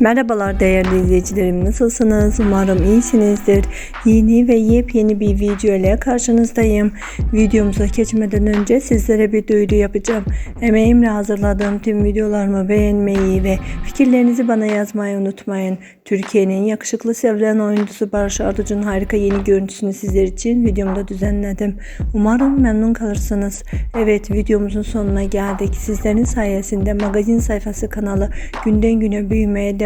Merhabalar değerli izleyicilerim nasılsınız? Umarım iyisinizdir. Yeni ve yepyeni bir video ile karşınızdayım. Videomuza geçmeden önce sizlere bir duyuru yapacağım. Emeğimle hazırladığım tüm videolarımı beğenmeyi ve fikirlerinizi bana yazmayı unutmayın. Türkiye'nin yakışıklı sevilen oyuncusu Barış Arduç'un harika yeni görüntüsünü sizler için videomda düzenledim. Umarım memnun kalırsınız. Evet videomuzun sonuna geldik. Sizlerin sayesinde magazin sayfası kanalı günden güne büyümeye devam